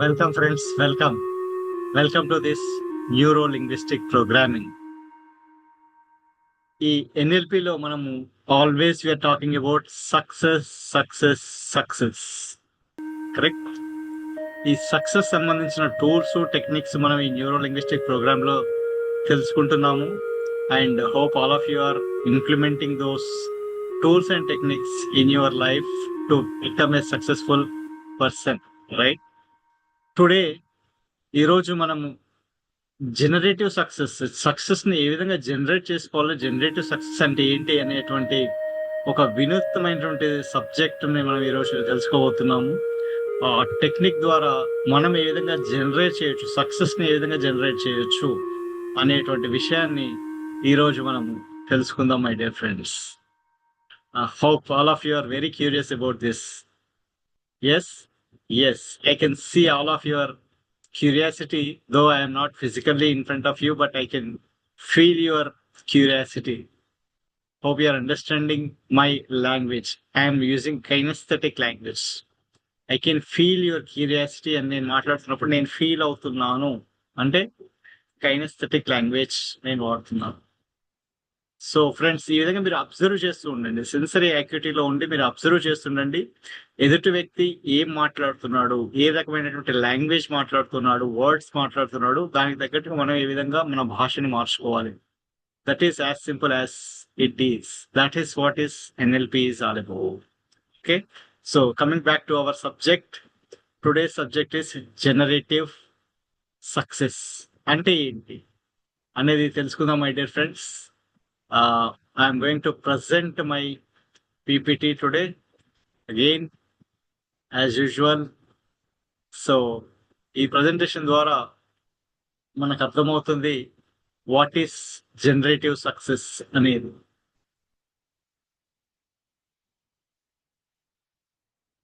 Welcome friends welcome welcome to this neuro linguistic programming ఈ ఎన్ఎల్పిలో మనము always we are talking about success success success correct ఈ success సంబంధించిన tools techniques మనం ఈ న్యూరో లింగ్విస్టిక్ ప్రోగ్రామ్లో తెలుసుకుంటున్నాము. And hope all of you are implementing those tools and techniques in your life to become a successful person right today ఈరోజు మనము generative success సక్సెస్ని ఏ విధంగా generate చేసుకోవాలో జనరేటివ్ సక్సెస్ అంటే ఏంటి అనేటువంటి ఒక వినూత్నమైనటువంటి సబ్జెక్ట్ని మనం ఈరోజు తెలుసుకోబోతున్నాము. ఆ టెక్నిక్ ద్వారా మనం ఏ విధంగా జనరేట్ చేయొచ్చు సక్సెస్ని ఏ విధంగా జనరేట్ చేయొచ్చు అనేటువంటి విషయాన్ని ఈరోజు మనం తెలుసుకుందాం my dear friends. Hope all of you are very curious about this. Yes? Yes, I can see all of your curiosity, though I am not physically in front of you, but I can feel your curiosity. Hope you are understanding my language. I am using kinesthetic language. I can feel your curiosity అని నేను మాట్లాడుతున్నప్పుడు నేను feel అవుతున్నాను అంటే kinaesthetic language నేను వాడుతున్నాను so friends ఈ విధంగా మీరు అబ్జర్వ్ చేస్తూ ఉండండి. సెన్సరీ యాక్టివిటీలో ఉండి మీరు అబ్జర్వ్ చేస్తుండండి ఎదుటి వ్యక్తి ఏం మాట్లాడుతున్నాడు ఏ రకమైనటువంటి లాంగ్వేజ్ మాట్లాడుతున్నాడు వర్డ్స్ మాట్లాడుతున్నాడు దానికి తగ్గట్టుగా మనం ఏ విధంగా మన భాషని మార్చుకోవాలి. That is as simple as it is that is what is NLP is all about okay so coming back to our subject today subject is generative success అంటే ఏంటి? అనేది తెలుసుకుందాం my dear friends Uh, I'm going to present my PPT today. Again, as usual. So, ఈ presentation ద్వారా మనకు అర్థమవుతుంది what is generative success అనేది.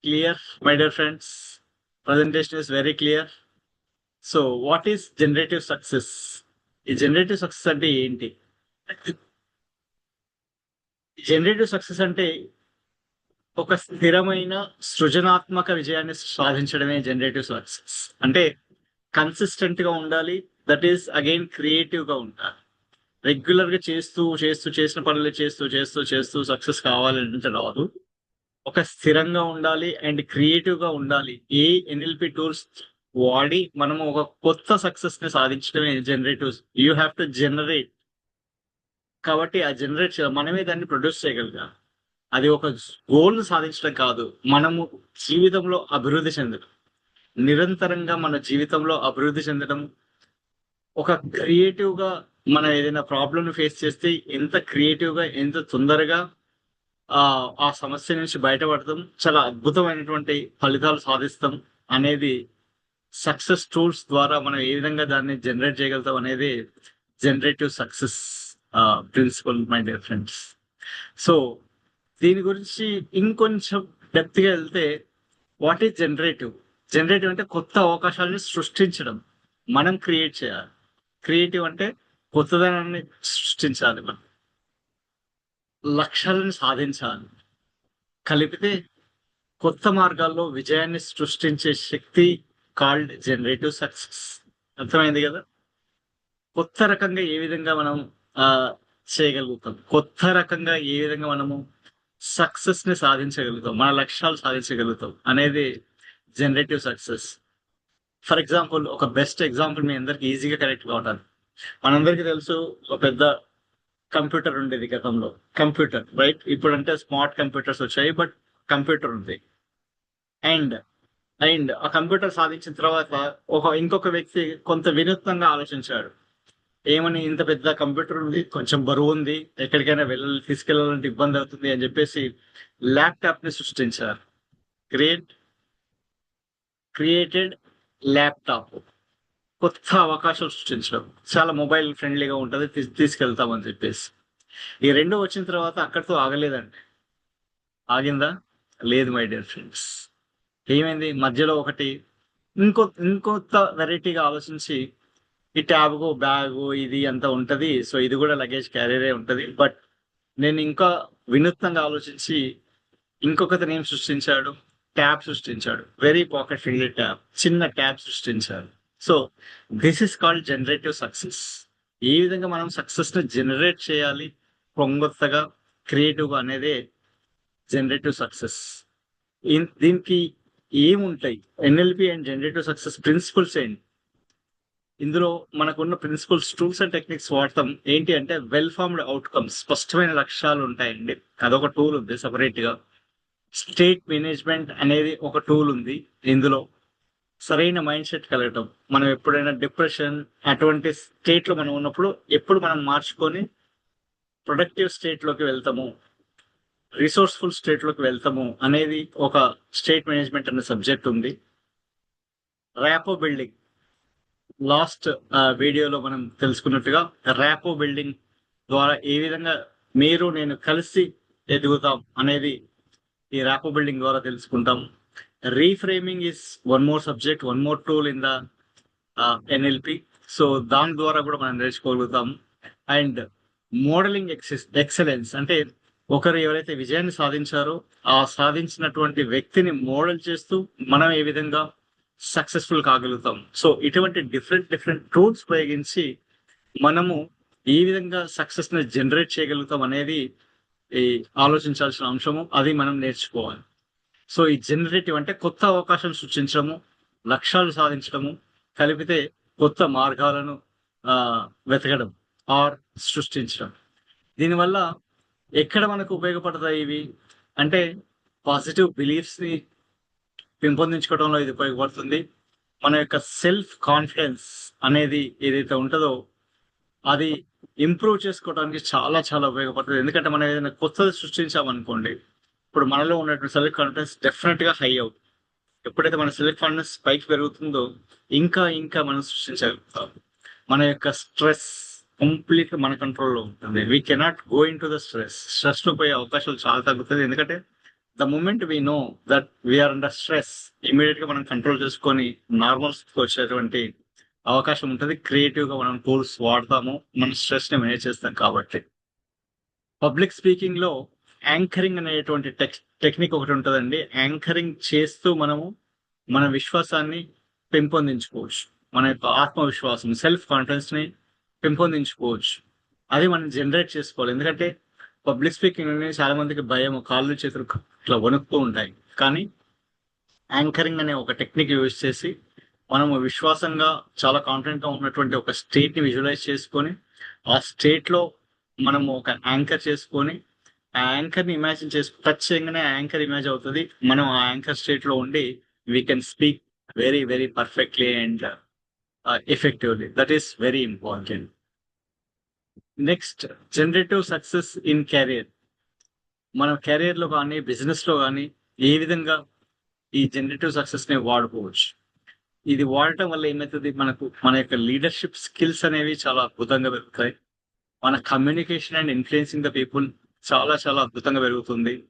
Clear my dear friends presentation is very clear so what is generative success ఈ generative success అంటే ఏంటి? Generative success అంటే ఒక స్థిరమైన సృజనాత్మక విజయాన్ని సాధించడమే జనరేటివ్ సక్సెస్ అంటే కన్సిస్టెంట్గా ఉండాలి దట్ ఈస్ అగైన్ క్రియేటివ్గా ఉండాలి. రెగ్యులర్గా చేస్తూ చేస్తూ చేసిన పనులు చేస్తూ చేస్తూ చేస్తూ సక్సెస్ కావాలంటే రాదు. ఒక స్థిరంగా ఉండాలి అండ్ క్రియేటివ్గా ఉండాలి. ఏ ఎన్ఎల్పి టూల్స్ వాడి మనము ఒక కొత్త సక్సెస్ని సాధించడమే generative you have to generate కాబట్టి ఆ జనరేట్ మనమే దాన్ని ప్రొడ్యూస్ చేయగలిగాం. అది ఒక గోల్ సాధించడం కాదు. మనము జీవితంలో అభివృద్ధి చెందడం. నిరంతరంగా మన జీవితంలో అభివృద్ధి చెందడం. ఒక క్రియేటివ్గా మనం ఏదైనా ప్రాబ్లమ్ని ఫేస్ చేస్తే ఎంత క్రియేటివ్గా ఎంత తొందరగా ఆ ఆ సమస్య నుంచి బయటపడతాం. చాలా అద్భుతమైనటువంటి ఫలితాలు సాధిస్తాం అనేది సక్సెస్ టూల్స్ ద్వారా మనం ఏ విధంగా దాన్ని జనరేట్ చేయగలుగుతాం అనేది generative success principle my dear friends so దీని గురించి ఇంకొంచెం డెప్త్గా వెళ్తే వాట్ ఈజ్ జనరేటివ్ జనరేటివ్ అంటే కొత్త అవకాశాలను సృష్టించడం మనం క్రియేట్ చేయాలి. క్రియేటివ్ అంటే కొత్తదనాన్ని సృష్టించాలి మనం. లక్ష్యాలను సాధించాలి. కలిపితే కొత్త మార్గాల్లో విజయాన్ని సృష్టించే శక్తి కాల్డ్ జనరేటివ్ సక్సెస్ అర్థమైంది కదా? కొత్త రకంగా ఏ విధంగా మనం చేయగలుగుతాం. కొత్త రకంగా ఏ విధంగా మనము సక్సెస్ని సాధించగలుగుతాం మన లక్ష్యాలు సాధించగలుగుతాం అనేది జనరేటివ్ సక్సెస్ ఫర్ ఎగ్జాంపుల్ ఒక బెస్ట్ ఎగ్జాంపుల్ మీ అందరికి ఈజీగా కరెక్ట్ కావటానికి మనందరికీ తెలుసు ఒక పెద్ద కంప్యూటర్ ఉండేది గతంలో. కంప్యూటర్ రైట్ ఇప్పుడు అంటే స్మార్ట్ కంప్యూటర్స్ వచ్చాయి బట్ కంప్యూటర్ ఉంది. అండ్ అండ్ ఆ కంప్యూటర్ సాధించిన తర్వాత ఒక ఇంకొక వ్యక్తి కొంత వినూత్నంగా ఆలోచించాడు. ఏమని ఇంత పెద్ద కంప్యూటర్ ఉంది కొంచెం బరువు ఉంది ఎక్కడికైనా వెళ్ళాలి తీసుకెళ్ళాలంటే ఇబ్బంది అవుతుంది అని చెప్పేసి ల్యాప్టాప్ని సృష్టించారు. క్రియేట్ క్రియేటెడ్ ల్యాప్టాప్ కొత్త అవకాశాలు సృష్టించడం. చాలా మొబైల్ ఫ్రెండ్లీగా ఉంటుంది తీసుకెళ్తామని చెప్పేసి. ఈ రెండు వచ్చిన తర్వాత అక్కడితో ఆగలేదండి. ఆగిందా? లేదు మై డియర్ ఫ్రెండ్స్ ఏమైంది? మధ్యలో ఒకటి ఇంకో ఇంకొత్త వెరైటీగా ఆలోచించి ఈ ట్యాబ్కు బ్యాగు ఇది అంతా ఉంటుంది? సో ఇది కూడా లగేజ్ క్యారియరే ఉంటుంది. బట్ నేను ఇంకా వినూత్నంగా ఆలోచించి ఇంకొకతను ఏం సృష్టించాడు. ట్యాబ్ సృష్టించాడు. వెరీ పాకెట్ ఫ్రెండ్లీ ట్యాబ్ చిన్న ట్యాబ్ సృష్టించాడు. So this is called generative success ఈ విధంగా మనం సక్సెస్ని జనరేట్ చేయాలి. పొంగొత్తగా క్రియేటివ్గా అనేదే జనరేటివ్ సక్సెస్ దీనికి ఏముంటాయి? NLP and generative success principles ఏంటి? ఇందులో మనకున్న ప్రిన్సిపల్స్ టూల్స్ అండ్ టెక్నిక్స్ వాడతాం. ఏంటి అంటే వెల్ ఫార్మ్డ్ అవుట్కమ్స్ స్పష్టమైన లక్ష్యాలు ఉంటాయండి. అదొక టూల్ ఉంది సపరేట్గా స్టేట్ మేనేజ్మెంట్ అనేది ఒక టూల్ ఉంది ఇందులో. సరైన మైండ్ సెట్ కలగటం. మనం ఎప్పుడైనా డిప్రెషన్ అటువంటి స్టేట్లో మనం ఉన్నప్పుడు ఎప్పుడు మనం మార్చుకొని ప్రొడక్టివ్ స్టేట్లోకి వెళ్తాము రిసోర్స్ఫుల్ స్టేట్లోకి వెళ్తాము అనేది ఒక స్టేట్ మేనేజ్మెంట్ అనే సబ్జెక్ట్ ఉంది. ర్యాపో బిల్డింగ్ లాస్ట్ వీడియోలో మనం తెలుసుకున్నట్టుగా ర్యాపో బిల్డింగ్ ద్వారా ఏ విధంగా మీరు నేను కలిసి ఎదుగుతాం అనేది ఈ ర్యాపో బిల్డింగ్ ద్వారా తెలుసుకుంటాం. Reframing is one more subject one more tool in the NLP. So దాని ద్వారా కూడా మనం నేర్చుకోగలుగుతాం. అండ్ మోడలింగ్ ఎక్సెస్ ఎక్సలెన్స్ అంటే ఒకరు ఎవరైతే విజయాన్ని సాధించారో ఆ సాధించినటువంటి వ్యక్తిని మోడల్ చేస్తూ మనం ఏ విధంగా సక్సెస్ఫుల్ కాగలుగుతాం. సో ఇటువంటి డిఫరెంట్ డిఫరెంట్ టూల్స్ ఉపయోగించి మనము ఏ విధంగా సక్సెస్ని జనరేట్ చేయగలుగుతాం అనేది ఈ ఆలోచించాల్సిన అంశము. అది మనం నేర్చుకోవాలి. సో ఈ జనరేటివ్ అంటే కొత్త అవకాశం సృష్టించడము లక్ష్యాలు సాధించడము కలిపితే కొత్త మార్గాలను వెతకడం ఆర్ సృష్టించడం. దీనివల్ల ఎక్కడ మనకు ఉపయోగపడతాయి ఇవి? అంటే పాజిటివ్ బిలీఫ్స్ని పెంపొందించుకోవడంలో ఇది ఉపయోగపడుతుంది. మన యొక్క సెల్ఫ్ కాన్ఫిడెన్స్ అనేది ఏదైతే ఉంటుందో అది ఇంప్రూవ్ చేసుకోవడానికి చాలా చాలా ఉపయోగపడుతుంది. ఎందుకంటే మనం ఏదైనా కొత్తది సృష్టించామనుకోండి ఇప్పుడు మనలో ఉన్నటువంటి సెల్ఫ్ కాన్ఫిడెన్స్ డెఫినెట్గా హై అవుతుంది. ఎప్పుడైతే మన సెల్ఫ్ కాన్ఫిడెన్స్ పైకి పెరుగుతుందో ఇంకా ఇంకా మనం సృష్టించగలుగుతాం. మన యొక్క స్ట్రెస్ కంప్లీట్ మన కంట్రోల్లో ఉంటుంది. We cannot go into the stress స్ట్రెస్లో పోయే అవకాశాలు చాలా తగ్గుతుంది ఎందుకంటే the moment we know that we are under stress ఇమీడియట్గా మనం కంట్రోల్ చేసుకొని నార్మల్ వచ్చేటువంటి అవకాశం ఉంటుంది. క్రియేటివ్గా మనం టూల్స్ వాడతాము. మన స్ట్రెస్ని మేనేజ్ చేస్తాం కాబట్టి. పబ్లిక్ స్పీకింగ్లో యాంకరింగ్ అనేటువంటి టెక్ టెక్నిక్ ఒకటి ఉంటుందండి. యాంకరింగ్ చేస్తూ మనము మన విశ్వాసాన్ని పెంపొందించుకోవచ్చు. మన యొక్క ఆత్మవిశ్వాసం సెల్ఫ్ కాన్ఫిడెన్స్ని పెంపొందించుకోవచ్చు. అది మనం జనరేట్ చేసుకోవాలి. ఎందుకంటే పబ్లిక్ స్పీకింగ్ అనేది చాలా మందికి భయం కాళ్ళు చేతులు ఇట్లా వణుకుతూ ఉంటాయి. కానీ యాంకరింగ్ అనే ఒక టెక్నిక్ యూజ్ చేసి మనము విశ్వాసంగా చాలా కాన్ఫిడెంట్గా ఉన్నటువంటి ఒక స్టేట్ని విజువలైజ్ చేసుకొని ఆ స్టేట్లో మనము ఒక యాంకర్ చేసుకొని ఆ యాంకర్ని ఇమాజిన్ చేసి టచ్ చేయగానే యాంకర్ ఇమేజ్ అవుతుంది. మనం ఆ యాంకర్ స్టేట్లో ఉండి we can speak very very perfectly and effectively that is very important next generative success in career మన కెరీర్లో కానీ బిజినెస్లో కానీ ఏ విధంగా ఈ జనరేటివ్ సక్సెస్ని వాడుకోవచ్చు. ఇది వాడటం వల్ల ఏమవుతుంది మనకు మన యొక్క లీడర్షిప్ స్కిల్స్ అనేవి చాలా అద్భుతంగా పెరుగుతాయి. మన communication and influencing the people చాలా చాలా అద్భుతంగా పెరుగుతుంది.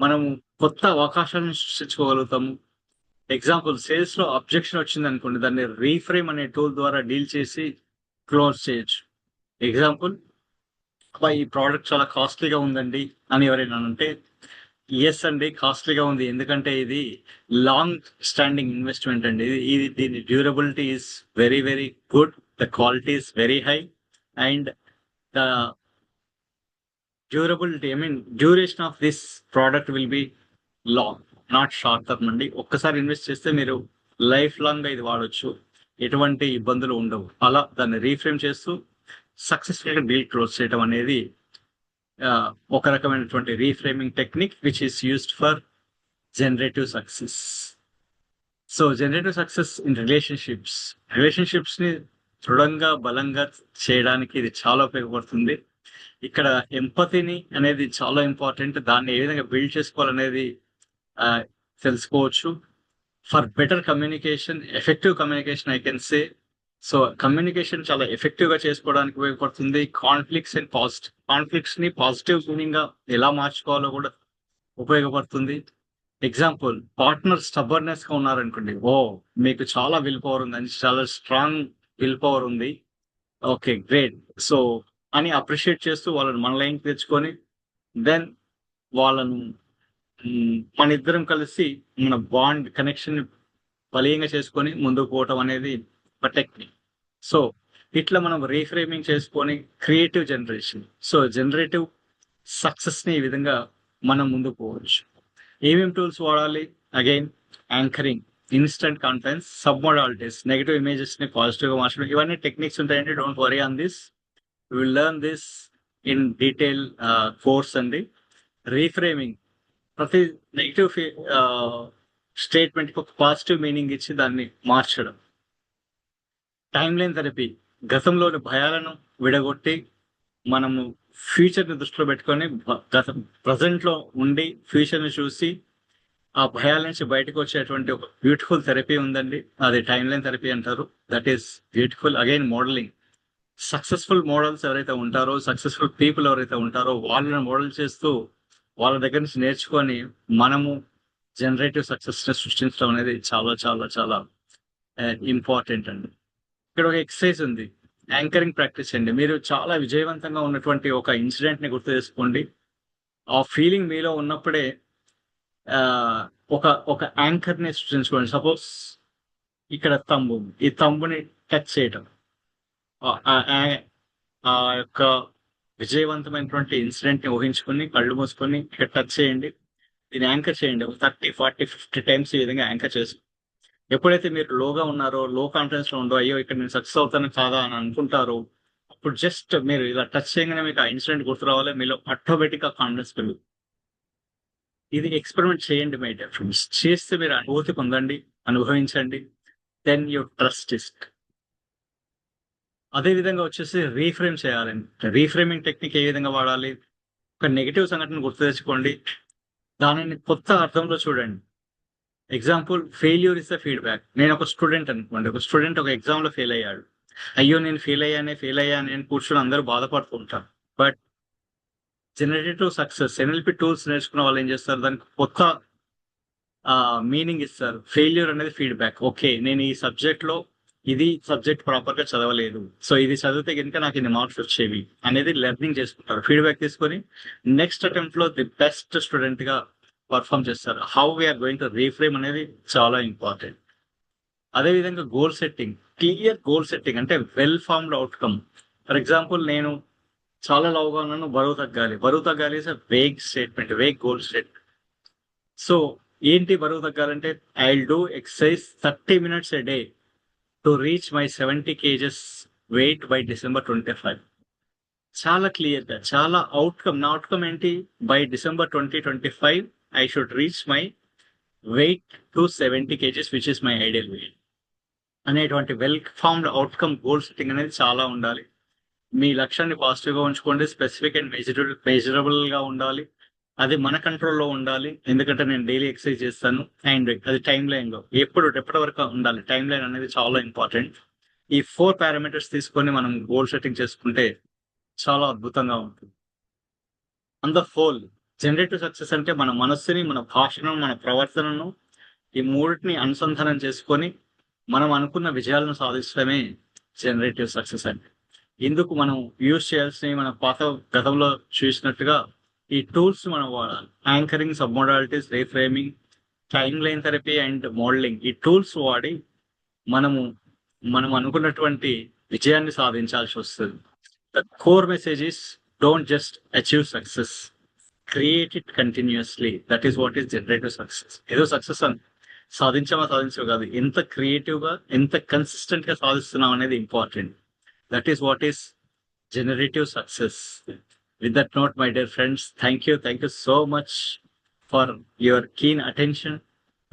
మనము కొత్త అవకాశాలను సృష్టించుకోగలుగుతాము. ఎగ్జాంపుల్ సేల్స్లో అబ్జెక్షన్ వచ్చింది అనుకోండి దాన్ని రీఫ్రేమ్ అనే టూల్ ద్వారా డీల్ చేసి క్లోజ్ చేయొచ్చు. ఎగ్జాంపుల్ అబ్బా ఈ ప్రోడక్ట్ చాలా కాస్ట్లీగా ఉందండి అని ఎవరైనా అంటే ఎస్ అండి కాస్ట్లీగా ఉంది. ఎందుకంటే ఇది లాంగ్ స్టాండింగ్ ఇన్వెస్ట్మెంట్ అండి. ఇది దీని durability is very very good the quality is very high and the durability I mean duration of this product will be long not short term అండి. ఒక్కసారి ఇన్వెస్ట్ చేస్తే మీరు లైఫ్ లాంగ్గా ఇది వాడవచ్చు ఎటువంటి ఇబ్బందులు ఉండవు. అలా దాన్ని రీఫ్రేమ్ చేస్తూ సక్సెస్ఫుల్గా డీల్ క్లోజ్ చేయడం అనేది ఒక రకమైనటువంటి reframing technique which is used for generative success so generative success in relationships రిలేషన్షిప్స్ని దృఢంగా బలంగా చేయడానికి ఇది చాలా ఉపయోగపడుతుంది. ఇక్కడ ఎంపతిని అనేది చాలా ఇంపార్టెంట్ దాన్ని ఏ విధంగా బిల్డ్ చేసుకోవాలనేది తెలుసుకోవచ్చు. For better communication effective communication I can say so communication చాలా ఎఫెక్టివ్గా చేసుకోవడానికి ఉపయోగపడుతుంది. కాన్ఫ్లిక్ట్స్ అండ్ పాజిటివ్ కాన్ఫ్లిక్ట్స్ని పాజిటివ్ మీనింగ్గా ఎలా మార్చుకోవాలో కూడా ఉపయోగపడుతుంది. ఎగ్జాంపుల్ పార్ట్నర్ స్టబర్నెస్గా ఉన్నారనుకోండి ఓ మీకు చాలా విల్ పవర్ ఉంది అని చాలా స్ట్రాంగ్ విల్ పవర్ ఉంది. ఓకే గ్రేట్ సో అని అప్రిషియేట్ చేస్తూ వాళ్ళని మన లైన్ తెచ్చుకొని దెన్ వాళ్ళను మన ఇద్దరం కలిసి మన బాండ్ కనెక్షన్ బలీయంగా చేసుకొని ముందుకు పోవటం అనేది ప్రొటెక్ట్ మీ సో ఇట్లా మనం రీఫ్రేమింగ్ చేసుకొని క్రియేటివ్ జనరేషన్ సో జనరేటివ్ సక్సెస్ని ఈ విధంగా మనం ముందుకు పోవచ్చు. ఏమేమి టూల్స్ వాడాలి? Again anchoring instant confidence sub modalities negative ఇమేజెస్ని పాజిటివ్గా మార్చడం. ఇవన్నీ టెక్నిక్స్ ఉంటాయండి. Don't worry on this will learn this in detail course అండి. రీఫ్రేమింగ్ ప్రతి నెగిటివ్ uh, స్టేట్మెంట్ ఒక పాజిటివ్ మీనింగ్ ఇచ్చి దాన్ని మార్చడం. టైం లైన్ థెరపీ గతంలోని భయాలను విడగొట్టి మనము ఫ్యూచర్ని దృష్టిలో పెట్టుకొని గత ప్రజెంట్లో ఉండి ఫ్యూచర్ని చూసి ఆ భయాల నుంచి బయటకు వచ్చేటువంటి ఒక బ్యూటిఫుల్ థెరపీ ఉందండి. అది టైం లైన్ థెరపీ అంటారు. That is beautiful. Again modelling. Successful models ఎవరైతే ఉంటారో సక్సెస్ఫుల్ పీపుల్ ఎవరైతే ఉంటారో వాళ్ళని మోడల్ చేస్తూ వాళ్ళ దగ్గర నుంచి నేర్చుకొని మనము జనరేటివ్ సక్సెస్ని సృష్టించడం అనేది చాలా చాలా చాలా ఇంపార్టెంట్ అండి. ఇక్కడ ఒక ఎక్సర్సైజ్ ఉంది. యాంకరింగ్ ప్రాక్టీస్ అండి. మీరు చాలా విజయవంతంగా ఉన్నటువంటి ఒక ఇన్సిడెంట్ని గుర్తు చేసుకోండి. ఆ ఫీలింగ్ మీలో ఉన్నప్పుడే ఒక ఒక యాంకర్ని సృష్టించుకోండి. సపోజ్ ఇక్కడ తంబు ఈ తంబుని టచ్ చేయటం. ఆ- ఆ- యొక్క విజయవంతమైనటువంటి ఇన్సిడెంట్ని ఊహించుకొని కళ్ళు మూసుకొని ఇక్కడ టచ్ చేయండి. దీన్ని యాంకర్ చేయండి. ఒక థర్టీ ఫార్టీ ఫిఫ్టీ టైమ్స్ ఈ విధంగా యాంకర్ చేసి ఎప్పుడైతే మీరు లోగా ఉన్నారో లో కాన్ఫిడెన్స్లో ఉందో అయ్యో ఇక్కడ నేను సక్సెస్ అవుతాను కాదా అని అనుకుంటారో అప్పుడు జస్ట్ మీరు ఇలా టచ్ చేయగానే మీకు ఆ ఇన్సిడెంట్ గుర్తు రావాలి. మీలో ఆటోమేటిక్గా కాన్ఫిడెన్స్ పెరుగుతుంది ఇది ఎక్స్పెరిమెంట్ చేయండి మై డియర్ ఫ్రెండ్స్ చేస్తే మీరు అనుభూతి పొందండి అనుభవించండి. దెన్ యూ ట్రస్ట్ ఇస్ట్ అదే విధంగా వచ్చేసి రీఫ్రేమ్ చేయాలండి. రీఫ్రేమింగ్ టెక్నిక్ ఏ విధంగా వాడాలి? ఒక నెగిటివ్ సంఘటన గుర్తు తెచ్చుకోండి. దానిని కొత్త అర్థంలో చూడండి. Example failure is the feedback నేను ఒక స్టూడెంట్ అనుకోండి. ఒక స్టూడెంట్ ఒక ఎగ్జామ్లో ఫెయిల్ అయ్యాడు. అయ్యో నేను ఫెయిల్ అయ్యానే ఫెయిల్ అయ్యాను కూర్చొని అందరూ బాధపడుతుంటారు. But generative success NLP tools నేర్చుకున్న వాళ్ళు ఏం చేస్తారు? దానికి కొత్త మీనింగ్ ఇస్తారు. ఫెయిల్యూర్ అనేది ఫీడ్బ్యాక్ ఓకే నేను ఈ సబ్జెక్ట్లో ఇది సబ్జెక్ట్ ప్రాపర్గా చదవలేదు. సో ఇది చదివితే కనుక నాకు ఇన్ని మార్క్స్ వచ్చేవి అనేది లెర్నింగ్ చేసుకుంటారు. ఫీడ్బ్యాక్ తీసుకొని నెక్స్ట్ అటెంప్ట్లో ది బెస్ట్ స్టూడెంట్గా పర్ఫామ్ చేస్తారు. How we are going to reframe అనేది చాలా ఇంపార్టెంట్ అదే విధంగా goal setting clear goal setting అంటే well formed outcome for example నేను చాలా లావుగా ఉన్నాను బరువు తగ్గాలి. బరువు తగ్గాలి is vague statement vague goal set so ఏంటి బరువు తగ్గాలంటే I will do exercise thirty minutes a day to reach my seventy kgs weight by December twenty five చాలా క్లియర్గా చాలా అవుట్కమ్ నా అవుట్కమ్ ఏంటి? By December twenty twenty five I should reach my weight to seventy kgs which is my ideal weight అనేటువంటి well formed outcome goal setting అనేది చాలా ఉండాలి. మీ లక్ష్యాన్ని పాజిటివ్గా ఉంచుకోండి స్పెసిఫిక్ అండ్ మెజరబుల్ మెజరబుల్గా ఉండాలి. అది మన కంట్రోల్లో ఉండాలి. ఎందుకంటే నేను డైలీ ఎక్సర్సైజ్ చేస్తాను అండ్ అది టైం లైన్లో ఎప్పుడు ఎప్పటి వరకు ఉండాలి. టైం లైన్ అనేది చాలా ఇంపార్టెంట్ ఈ ఫోర్ పారామీటర్స్ తీసుకొని మనం గోల్ సెట్టింగ్ చేసుకుంటే చాలా అద్భుతంగా ఉంటుంది. అంద ఫోల్ జనరేటివ్ సక్సెస్ అంటే మన మనస్సుని మన భాషను మన ప్రవర్తనను ఈ మూడింటిని అనుసంధానం చేసుకొని మనం అనుకున్న విజయాలను సాధించడమే జనరేటివ్ సక్సెస్ అంటే ఇందుకు మనం యూజ్ చేయాల్సినవి మన పాత గతంలో చూసినట్టుగా ఈ టూల్స్ మనం వాడాలి. Anchoring sub modalities reframing time line therapy and modelling ఈ టూల్స్ వాడి మనము మనం అనుకున్నటువంటి విజయాన్ని సాధించాల్సి వస్తుంది. The core message is don't just achieve success create it continuously that is what is generative success ఏదో సక్సెస్ అని సాధించామా సాధించవు కాదు. ఎంత క్రియేటివ్గా ఎంత కన్సిస్టెంట్గా సాధిస్తున్నాం అనేది important that is what is generative success with that note my dear friends thank you thank you so much for your keen attention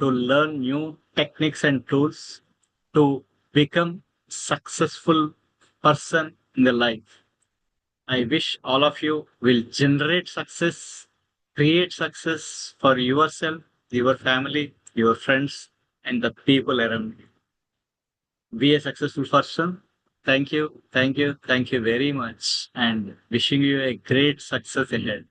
to learn new techniques and tools to become successful person in the life I wish all of you will generate success create success for yourself, your family, your friends, and the people around you. Be a successful person. Thank you, thank you, thank you very much, and wishing you a great success ahead.